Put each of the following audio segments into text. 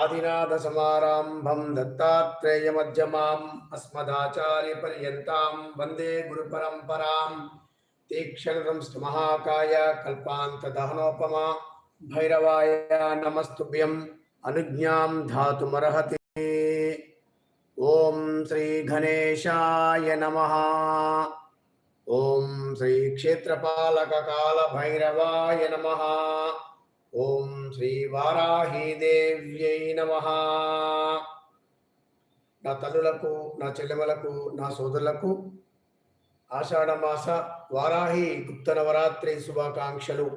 आदिनाथसमारम्भं दत्तात्रेयमध्यमाम् अस्मदाचार्यपर्यन्तां वंदे तीक्षण तीक्ष्णं स्तुमहाकाय कल्पान्तदहनोपमा भैरवाय नमस्तुभ्यं अनुज्ञां धातुमर्हति। ॐ नम नमः। श्री श्रीक्षेत्रपालककालभैरवाय नमः। ॐ శ్రీవారాహీదేవ్యై నమ నమ. నా తల్లులకు నా చెల్లెమలకు నా సోదరులకు ఆషాఢమాస వారాహి గుప్త నవరాత్రి శుభాకాంక్షలు.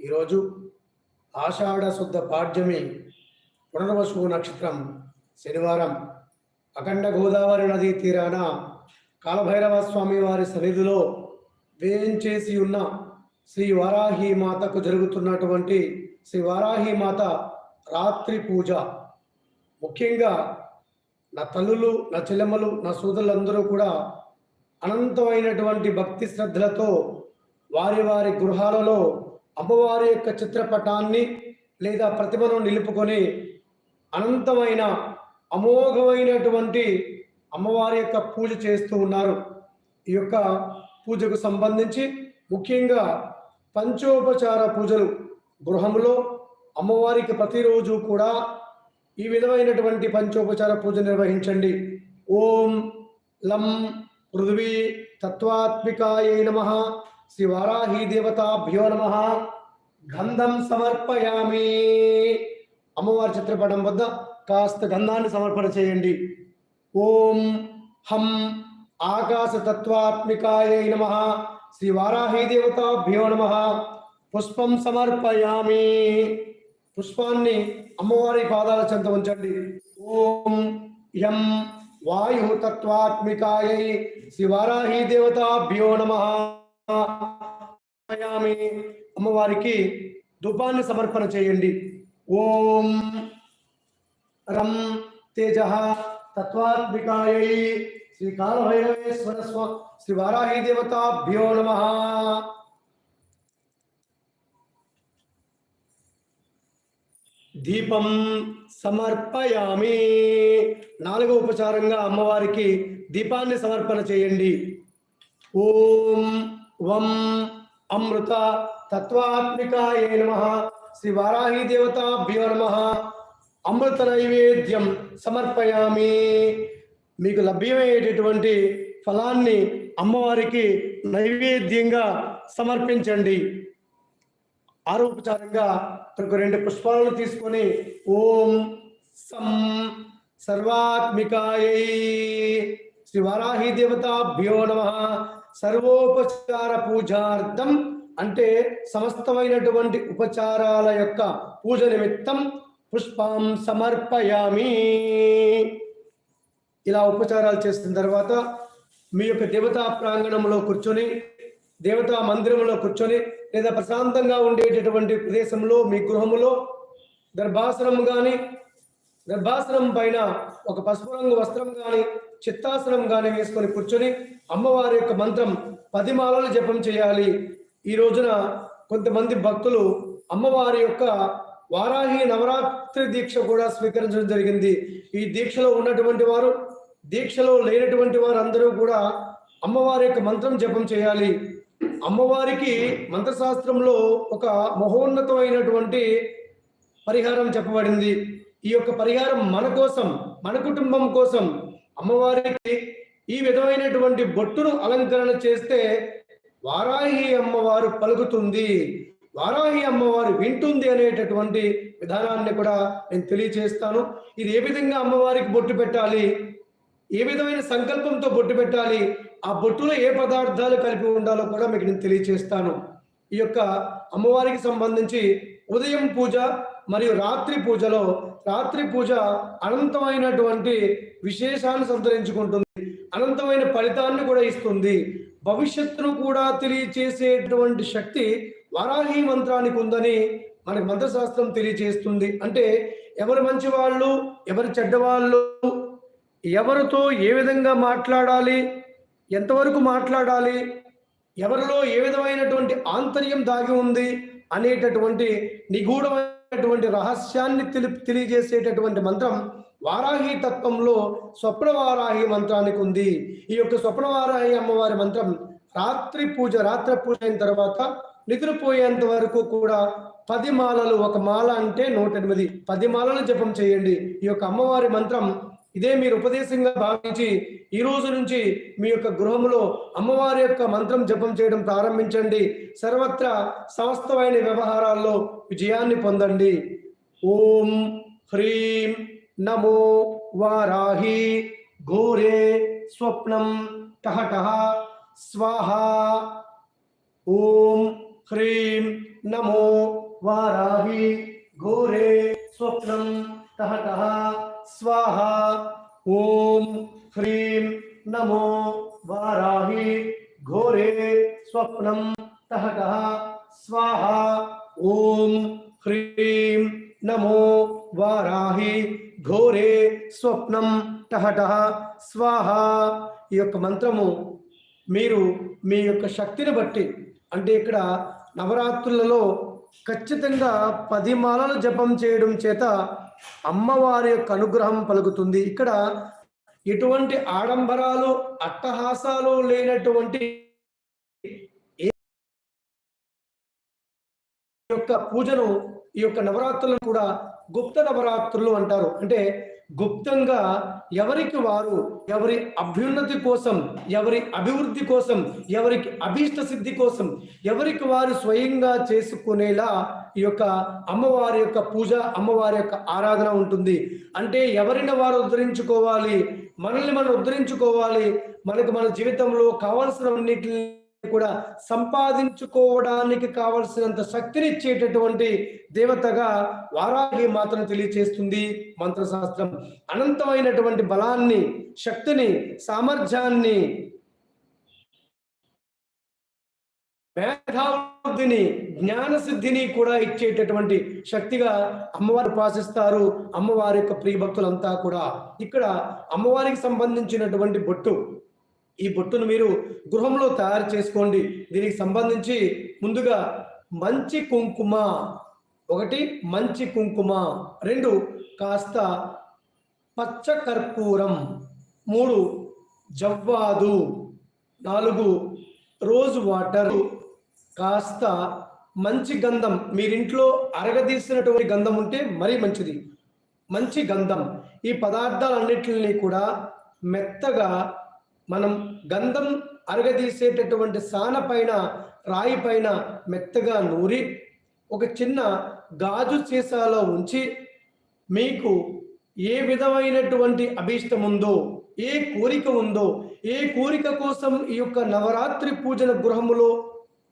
ఈరోజు ఆషాఢ శుద్ధ పాడ్యమి పునర్వసు నక్షత్రం శనివారం. అఖండ గోదావరి నదీ తీరాన కాలభైరవ స్వామి వారి సన్నిధిలో వేయించేసి ఉన్న శ్రీ వారాహి మాతకు జరుగుతున్నటువంటి శ్రీ వారాహి మాత రాత్రి పూజ. ముఖ్యంగా నా తల్లులు నా చెల్లెమ్మలు నా సోదరులందరూ కూడా అనంతమైనటువంటి భక్తి శ్రద్ధలతో వారి వారి గృహాలలో అమ్మవారి యొక్క చిత్రపటాన్ని లేదా ప్రతిమను నిలుపుకొని అనంతమైన అమోఘమైనటువంటి అమ్మవారి యొక్క పూజ చేస్తూ ఉన్నారు. ఈ యొక్క పూజకు సంబంధించి ముఖ్యంగా పంచోపచార పూజలు గృహంలో అమ్మవారికి ప్రతిరోజు కూడా ఈ విధమైనటువంటి పంచోపచార పూజ నిర్వహించండి. ఓం లం పృథ్వీ తత్వాత్మికాయ నమ. శ్రీ వారాహి దేవతాభ్యో నమ. గంధం సమర్పయామి. అమ్మవారి చిత్రపటం వద్ద కాస్త గంధాన్ని సమర్పణ చేయండి. ఓం హం ఆకాశ తత్వాత్మికాయ నమ. శ్రీ వారాహి దేవతాభ్యో నమ. పుష్పం సమర్పయామి. పుష్పాన్ని అమ్మవారి పాదాల చెంత ఉంచండి. ఓం యం వాయు తత్వాత్మికాయ శివారాహి దేవతాభ్యో నమ. అమ్మవారికి ధూపాన్ని సమర్పణ చేయండి. ఓం రం తేజ తత్వాత్మికాయ శ్రీకాళభైరవేశ్వర స్వ శ్రీ వారాహి దేవతాభ్యో నమ. దీపం సమర్పయామి. నాలుగో ఉపచారంగా అమ్మవారికి దీపాన్ని సమర్పణ చేయండి. ఓం వం అమృత తత్వాత్మికాయ నమ. శ్రీ వారాహి దేవతాభ్యో నమ. అమృత నైవేద్యం సమర్పయామి. మీకు లభ్యమయ్యేటటువంటి ఫలాన్ని అమ్మవారికి నైవేద్యంగా సమర్పించండి. ఆరోపచారంగా తనకు రెండు పుష్పాలను తీసుకొని ఓం సం సర్వాత్మికాయ శ్రీ వారాహి దేవతాభ్యో నమ. సర్వోపచార పూజార్థం అంటే సమస్తమైనటువంటి ఉపచారాల యొక్క పూజ నిమిత్తం పుష్పం సమర్పయామి. ఇలా ఉపచారాలు చేసిన తర్వాత మీ యొక్క దేవతా ప్రాంగణంలో కూర్చొని దేవతా మందిరంలో కూర్చొని లేదా ప్రశాంతంగా ఉండేటటువంటి ప్రదేశంలో మీ గృహములో గర్భాసనం కానీ గర్భాసనం పైన ఒక పసుపు రంగు వస్త్రం కానీ చిత్తాసనం కానీ వేసుకొని కూర్చొని అమ్మవారి యొక్క మంత్రం పది మాలలు జపం చేయాలి. ఈ రోజున కొంతమంది భక్తులు అమ్మవారి యొక్క వారాహి నవరాత్రి దీక్ష కూడా స్వీకరించడం జరిగింది. ఈ దీక్షలో ఉన్నటువంటి వారు దీక్షలో లేనటువంటి వారు అందరూ కూడా అమ్మవారి యొక్క మంత్రం జపం చేయాలి. అమ్మవారికి మంత్రశాస్త్రంలో ఒక మహోన్నతమైనటువంటి పరిహారం చెప్పబడింది. ఈ యొక్క పరిహారం మన కోసం మన కుటుంబం కోసం అమ్మవారికి ఈ విధమైనటువంటి బొట్టును అలంకరణ చేస్తే వారాహి అమ్మవారు పలుకుతుంది. వారాహి అమ్మవారు వింటుంది అనేటటువంటి విధానాన్ని కూడా నేను తెలియచేస్తాను. ఇది ఏ విధంగా అమ్మవారికి బొట్టు పెట్టాలి? ఏ విధమైన సంకల్పంతో బొట్టు పెట్టాలి? ఆ బొట్టులో ఏ పదార్థాలు కలిపి ఉండాలో కూడా మీకు నేను తెలియచేస్తాను. ఈ యొక్క అమ్మవారికి సంబంధించి ఉదయం పూజ మరియు రాత్రి పూజలో రాత్రి పూజ అనంతమైనటువంటి విశేషాన్ని సంతరించుకుంటుంది. అనంతమైన ఫలితాన్ని కూడా ఇస్తుంది. భవిష్యత్తును కూడా తెలియచేసేటువంటి శక్తి వారాహి మంత్రానికి ఉందని మనకి మంత్రశాస్త్రం తెలియచేస్తుంది. అంటే ఎవరు మంచి వాళ్ళు ఎవరు చెడ్డవాళ్ళు ఎవరితో ఏ విధంగా మాట్లాడాలి ఎంతవరకు మాట్లాడాలి? ఎవరిలో ఏ విధమైనటువంటి ఆంతర్యం దాగి ఉంది? అనేటటువంటి నిగూఢమైనటువంటి రహస్యాన్ని తెలి తెలియజేసేటటువంటి మంత్రం వారాహి తత్వంలో స్వప్న వారాహి మంత్రానికి ఉంది. ఈ యొక్క స్వప్న వారాహి అమ్మవారి మంత్రం రాత్రి పూజ రాత్రి పూజ అయిన తర్వాత నిద్రపోయేంత వరకు కూడా పది మాలలు ఒక మాల అంటే నూట ఎనిమిది. పది మాలలు జపం చేయండి. ఈ యొక్క అమ్మవారి మంత్రం ఇదే మీరు ఉపదేశంగా భావించి ఈ రోజు నుంచి మీ యొక్క గృహంలో అమ్మవారి యొక్క మంత్రం జపం చేయడం ప్రారంభించండి. సర్వత్రా సమస్తమైన వ్యవహారాల్లో విజయాన్ని పొందండి. ఓం హ్రీం నమో వారాహి. ఘోరే స్వప్నం టహటహ స్వాహ. ఓం హ్రీం నమో వారాహి. ఘోరే స్వప్నం టహటహ స్వాహ ఓం హ్రీం నమో వారాహి ఘోరే స్వప్నం తహక స్వాహ ఓం హ్రీం నమో వారాహి ఘోరే స్వప్నం టహట స్వాహ ఈ యొక్క మంత్రము మీరు మీ యొక్క శక్తిని బట్టి అంటే ఇక్కడ నవరాత్రులలో ఖచ్చితంగా పది మాలలు జపం చేయడం చేత అమ్మవారి యొక్క అనుగ్రహం పలుకుతుంది. ఇక్కడ ఎటువంటి ఆడంబరాలు అట్టహాసాలు లేనటువంటి యొక్క పూజను ఈ యొక్క నవరాత్రులను కూడా గుప్త నవరాత్రులు అంటారు. అంటే గుప్తంగా ఎవరికి వారు ఎవరి అభ్యున్నతి కోసం ఎవరి అభివృద్ధి కోసం ఎవరికి అభీష్ట సిద్ధి కోసం ఎవరికి వారు స్వయంగా చేసుకునేలా ఈ యొక్క అమ్మవారి యొక్క పూజ అమ్మవారి యొక్క ఆరాధన ఉంటుంది. అంటే ఎవరిని వారు ఉద్ధరించుకోవాలి? మనల్ని మనం ఉద్ధరించుకోవాలి. మనకు మన జీవితంలో కావలసినన్నిటిని కూడా సంపాదించుకోవడానికి కావలసినంత శక్తిని ఇచ్చేటటువంటి దేవతగా వారాహి మాత్రం తెలియచేస్తుంది మంత్రశాస్త్రం. అనంతమైనటువంటి బలాన్ని శక్తిని సామర్థ్యాన్ని మేధావృద్ధిని జ్ఞాన సిద్ధిని కూడా ఇచ్చేటటువంటి శక్తిగా అమ్మవారు ఉపాసిస్తారు. అమ్మవారి యొక్క ప్రియభక్తులంతా కూడా. ఇక్కడ అమ్మవారికి సంబంధించినటువంటి బొట్టు ఈ బొట్టును మీరు గృహంలో తయారు చేసుకోండి. దీనికి సంబంధించి ముందుగా మంచి కుంకుమ ఒకటి మంచి కుంకుమ రెండు కాస్త పచ్చ కర్పూరం మూడు జవ్వాదు నాలుగు రోజ్ వాటర్ కాస్త మంచి గంధం. మీరింట్లో అరగదీసినటువంటి గంధం ఉంటే మరీ మంచిది. మంచి గంధం. ఈ పదార్థాలన్నిటిని కూడా మెత్తగా మనం గంధం అరగదీసేటటువంటి సాన పైన రాయి పైన మెత్తగా నూరి ఒక చిన్న గాజు సీసాలో ఉంచి మీకు ఏ విధమైనటువంటి అభీష్టం ఉందో ఏ కోరిక ఉందో ఏ కోరిక కోసం ఈ యొక్క నవరాత్రి పూజన గృహములో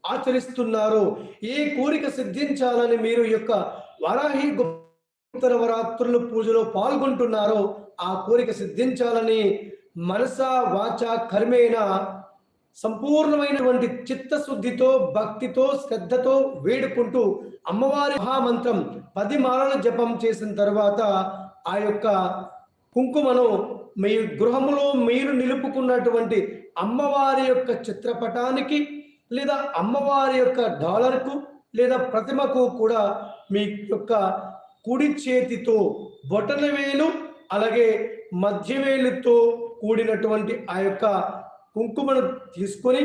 ఆచరిస్తున్నారో ఏ కోరిక సిద్ధించాలని మీరు ఈ యొక్క వరాహి గుప్త నవరాత్రులు పూజలో పాల్గొంటున్నారో ఆ కోరిక సిద్ధించాలని మనస వాచ కర్మేణ సంపూర్ణమైనటువంటి చిత్తశుద్ధితో భక్తితో శ్రద్ధతో వేడుకుంటూ అమ్మవారి మహామంత్రం పది మాలలు జపం చేసిన తర్వాత ఆ యొక్క కుంకుమను మీ గృహములో మీరు నిలుపుకున్నటువంటి అమ్మవారి యొక్క చిత్రపటానికి లేదా అమ్మవారి యొక్క డాలర్కు లేదా ప్రతిమకు కూడా మీ యొక్క కుడి చేతితో బొటన వేలు అలాగే మధ్యవేలుతో కూడినటువంటి ఆ యొక్క కుంకుమను తీసుకొని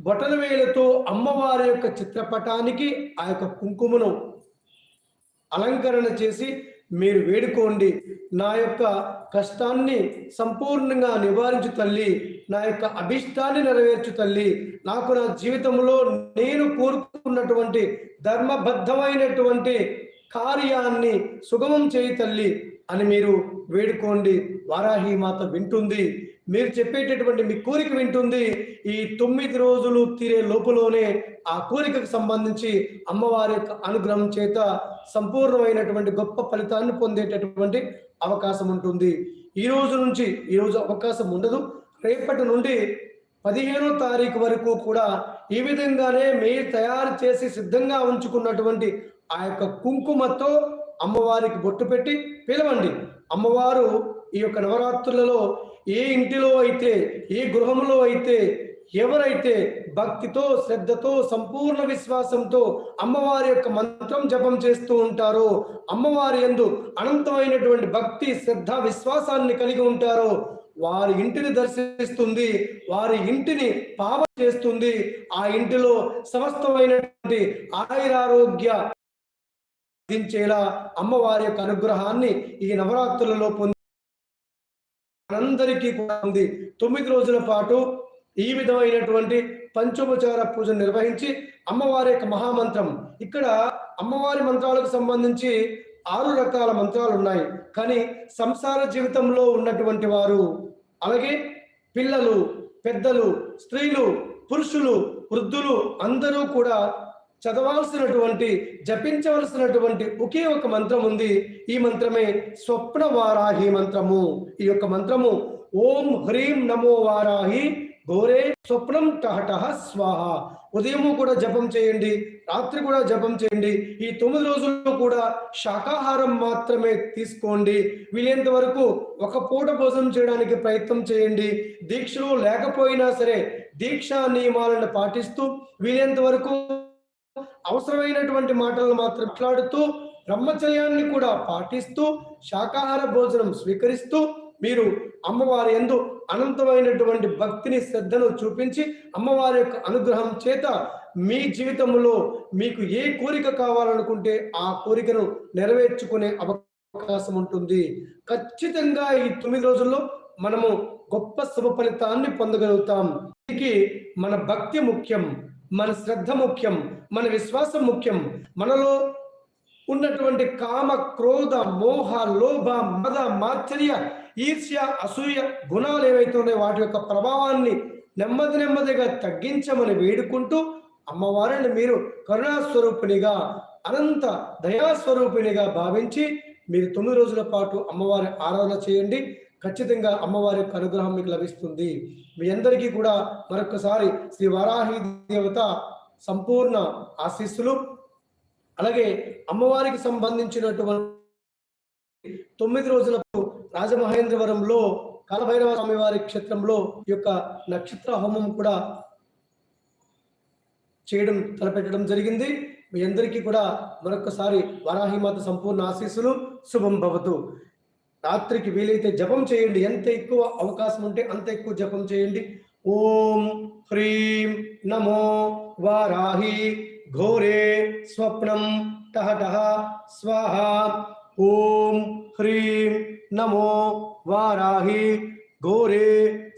బొటన వేలతో అమ్మవారి యొక్క చిత్రపటానికి ఆ యొక్క కుంకుమను అలంకరణ చేసి మీరు వేడుకోండి. నా యొక్క కష్టాన్ని సంపూర్ణంగా నివారించు తల్లి నా యొక్క అభిష్టాన్ని నెరవేర్చు తల్లి నాకు నా జీవితంలో నేను కోరుకున్నటువంటి ధర్మబద్ధమైనటువంటి కార్యాన్ని సుగమం చేయి తల్లి. అని మీరు వేడుకోండి. వారాహి మాత వింటుంది. మీరు చెప్పేటటువంటి మీ కోరిక వింటుంది. ఈ తొమ్మిది రోజులు తీరే లోపలోనే ఆ కోరికకు సంబంధించి అమ్మవారి యొక్క అనుగ్రహం చేత సంపూర్ణమైనటువంటి గొప్ప ఫలితాన్ని పొందేటటువంటి అవకాశం ఉంటుంది. ఈ రోజు నుంచి ఈ రోజు అవకాశం ఉండదు. రేపటి నుండి పదిహేనో తారీఖు వరకు కూడా ఈ విధంగానే మీరు తయారు చేసి సిద్ధంగా ఉంచుకున్నటువంటి ఆ యొక్క కుంకుమతో అమ్మవారికి బొట్టు పెట్టి పిలవండి. అమ్మవారు ఈ యొక్క నవరాత్రులలో ఏ ఇంటిలో అయితే ఏ గృహంలో అయితే ఎవరైతే భక్తితో శ్రద్ధతో సంపూర్ణ విశ్వాసంతో అమ్మవారి యొక్క మంత్రం జపం చేస్తూ ఉంటారో అమ్మవారి యందు అనంతమైనటువంటి భక్తి శ్రద్ధ విశ్వాసాన్ని కలిగి ఉంటారో వారి ఇంటిని దర్శిస్తుంది వారి ఇంటిని పావ చేస్తుంది. ఆ ఇంటిలో సమస్తమైనటువంటి ఆయురారోగ్య దించేలా అమ్మవారి యొక్క అనుగ్రహాన్ని ఈ నవరాత్రులలో పొంది మనందరికీ ఉంది తొమ్మిది రోజుల పాటు ఈ విధమైనటువంటి పంచోపచార పూజ నిర్వహించి అమ్మవారి యొక్క మహామంత్రం. ఇక్కడ అమ్మవారి మంత్రాలకు సంబంధించి ఆరు రకాల మంత్రాలు ఉన్నాయి. కానీ సంసార జీవితంలో ఉన్నటువంటి వారు అలాగే పిల్లలు పెద్దలు స్త్రీలు పురుషులు వృద్ధులు అందరూ కూడా చదవాల్సినటువంటి జపించవలసినటువంటి ఒకే ఒక మంత్రం ఉంది. ఈ మంత్రమే స్వప్న వారాహి మంత్రము. ఈ యొక్క మంత్రము ఓం హ్రీం నమో వారాహి ఘోరే స్వప్నం టహట స్వాహ. ఉదయము కూడా జపం చేయండి రాత్రి కూడా జపం చేయండి. ఈ తొమ్మిది రోజుల్లో కూడా శాకాహారం మాత్రమే తీసుకోండి. వీలైనంత వరకు ఒక పూట భోజనం చేయడానికి ప్రయత్నం చేయండి. దీక్షలు లేకపోయినా సరే దీక్షా నియమాలను పాటిస్తూ వీలైనంత వరకు అవసరమైనటువంటి మాటలను మాత్రం మాట్లాడుతూ బ్రహ్మచర్యాన్ని కూడా పాటిస్తూ శాకాహార భోజనం స్వీకరిస్తూ మీరు అమ్మవారి ఎందు అనంతమైనటువంటి భక్తిని శ్రద్ధను చూపించి అమ్మవారి యొక్క అనుగ్రహం చేత మీ జీవితంలో మీకు ఏ కోరిక కావాలనుకుంటే ఆ కోరికను నెరవేర్చుకునే అవకాశం ఉంటుంది. ఖచ్చితంగా ఈ తొమ్మిది రోజుల్లో మనము గొప్ప శుభ ఫలితాన్ని పొందగలుగుతాం. దీనికి మన భక్తి ముఖ్యం. మన శ్రద్ధ ముఖ్యం మన విశ్వాసం ముఖ్యం. మనలో ఉన్నటువంటి కామ క్రోధ మోహ లోభ మద మాత్సర్య ఈర్ష్య అసూయ గుణాలు ఏవైతే ఉన్నాయో వాటి యొక్క ప్రభావాన్ని నెమ్మది నెమ్మదిగా తగ్గించమని వేడుకుంటూ అమ్మవారిని మీరు కరుణాస్వరూపిణిగా అనంత దయాస్వరూపిణిగా భావించి మీరు తొమ్మిది రోజుల పాటు అమ్మవారి ఆరాధన చేయండి. ఖచ్చితంగా అమ్మవారి యొక్క అనుగ్రహం మీకు లభిస్తుంది. మీ అందరికీ కూడా మరొకసారి శ్రీ వరాహి దేవత సంపూర్ణ ఆశీస్సులు. అలాగే అమ్మవారికి సంబంధించినటువంటి తొమ్మిది రోజులకు రాజమహేంద్రవరంలో కాలభైరవ స్వామి వారి క్షేత్రంలో ఈ యొక్క నక్షత్ర హోమం కూడా చేయడం తలపెట్టడం జరిగింది. మీ అందరికీ కూడా మరొకసారి వరాహిమాత సంపూర్ణ ఆశీస్సులు. శుభం భవతు. రాత్రికి వీలైతే జపం చేయండి. ఎంత ఎక్కువ అవకాశం ఉంటే అంత ఎక్కువ జపం చేయండి. ఓం హ్రీం నమో వారాహి ఘోరే స్వప్నం టహటహ స్వాహ. ఓం హ్రీం నమో వారాహి ఘోరే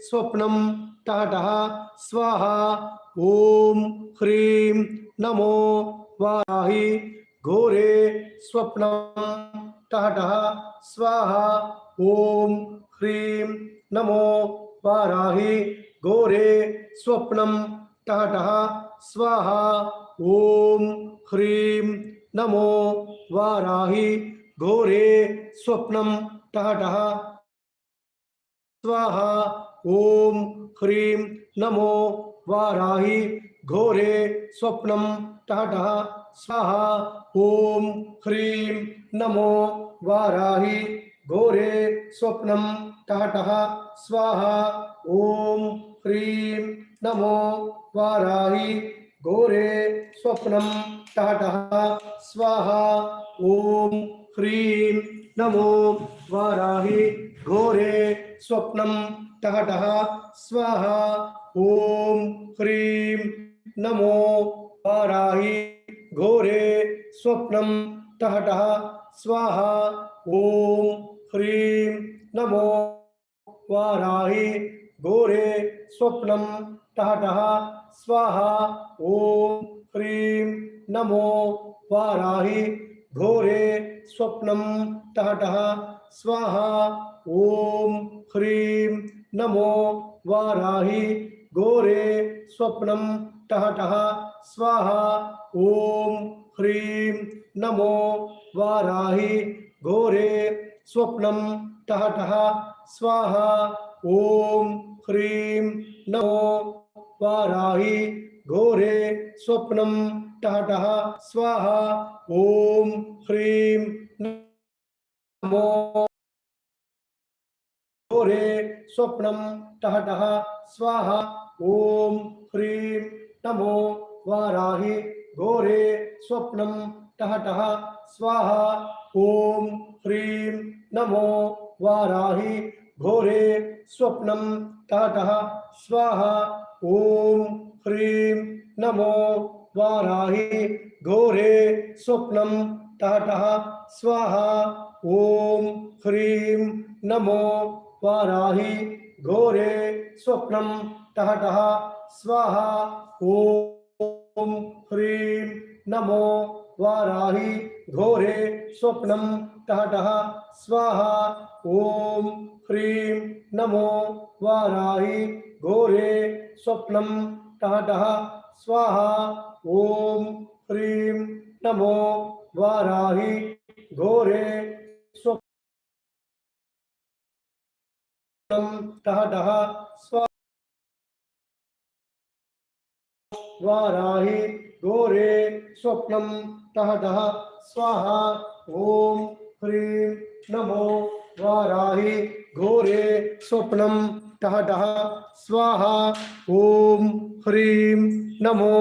స్వప్నం టహటహ స్వాహ. ఓం హ్రీం నమో వారాహి ఘోరే స్వప్నం టహటహ స్వాహ ఓం హ్రీం నమో వారాహి ఘోరే స్వప్నం టహటహ స్వాహ ఓం హ్రీం నమో వారాహి ఘోరే స్వప్నం టహటహ స్వాహ ఓం హ్రీం నమో వారాహి ఘోరే స్వప్నం టహటహ స్వాహ ఓం హ్రీం నమో వారాహి ఘోరే స్వప్నం టహటహ స్వాహ ఓం హ్రీం నమో వారాహి ఘోరే స్వప్నం టహటహ స్వాహ ఓం హ్రీం నమో వారాహి ఘోరే స్వప్నం టహటహ స్వాహ ఓం హ్రీం నమో వారాహి ఘోరే స్వప్నం టహటహ స్వాహ ఓం హ్రీం నమో వారాహి ఘోరే స్వప్నం టహటహ స్వాహ ఓం హ్రీం నమో వారాహి ఘోరే స్వప్నం టహటహ స్వాహ ఓం హ్రీం నమో వారాహి ఘోరే స్వప్నం టహటహ స్వాహ ఓం హ్రీం నమో వారాహి ఘోరే స్వప్నం టహటహ స్వాహ ఓం హ్రీం నమో వారాహి ఘోరే స్వప్నం టహటహ స్వాహ ఓం హ్రీం నమో ఘోరే స్వప్నం టహటహ స్వాహ ఓం హ్రీం నమో వారాహి ఘోరే స్వప్నం టహ టహ స్వాహ ఓం హ్రీం నమో వారాహి ఘోరే స్వప్నం టహ టహ స్వాహ ఓం హ్రీం నమో వారాహి ఘోరే స్వప్నం టహ టహ స్వాహ ఓం హ్రీం నమో వారాహి ఘోరే స్వప్నం టహ టహ స్వాహ ఓం హ్రీం నమో వారాహి ఘోరే స్వప్నం టహ టహ స్వాహ ఓం హ్రీం నమో వారాహి ఘోరే స్వప్నం టహ టహ స్వాహ ఓం హ్రీం నమో వారాహి ఘోరే స్వప్నం టహ టహ స్వాహ వారాహి ఘోరే స్వప్నం టహ టహ స్వాహ ఓం హ్రీం నమో వారాహి ఘోరే స్వప్నం టహ టహ స్వాహ ఓం హ్రీం నమో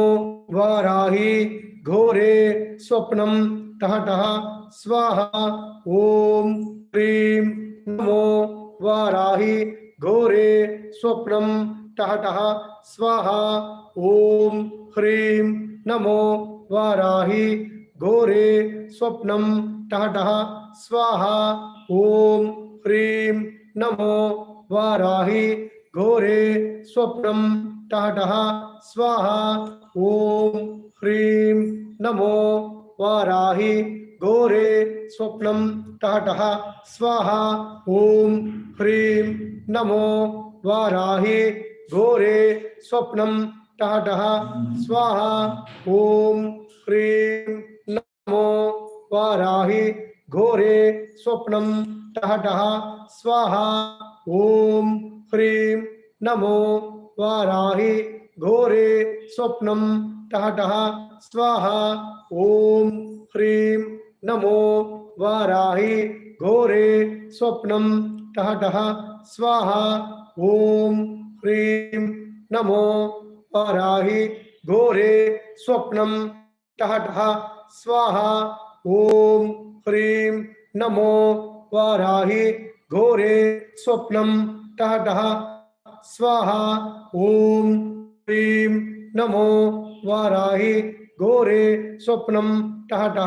వారాహి ఘోరే స్వప్నం టహ టహ స్వాహ ఓం హ్రీం నమో వారాహి ఘోరే స్వప్నం టహ టహ స్వాహ ఓం హ్రీం నమో వారాహి ఘోరే స్వప్నం టహ టహ స్వాహ ఓం హ్రీం నమో వారాహి ఘోరే స్వప్నం టహ టహ స్వాహ ఓం హ్రీం నమో వారాహి ఘోరే స్వప్నం టహ టహ స్వాహ ఓం హ్రీం నమో వారాహి ఘోరే స్వప్నం టహ టహ స్వాహ ఓం హ్రీం నమో వారాహి ఘోరే స్వప్నం టహ టహ స్వాహ ఓం హ్రీం నమో వారాహి ఘోరే స్వప్నం టహ టహ స్వాహ ఓం హ్రీం నమో వారాహి ఘోరే స్వప్నం టహ టహ స్వాహ ఓం హ్రీం నమో వారాహి ఘోరే స్వప్నం టహ టహ స్వాహ ఓం హ్రీం నమో వారాహి ఘోరే స్వప్నం టహ టహ స్వాహ ఓం హ్రీం నమో వారాహి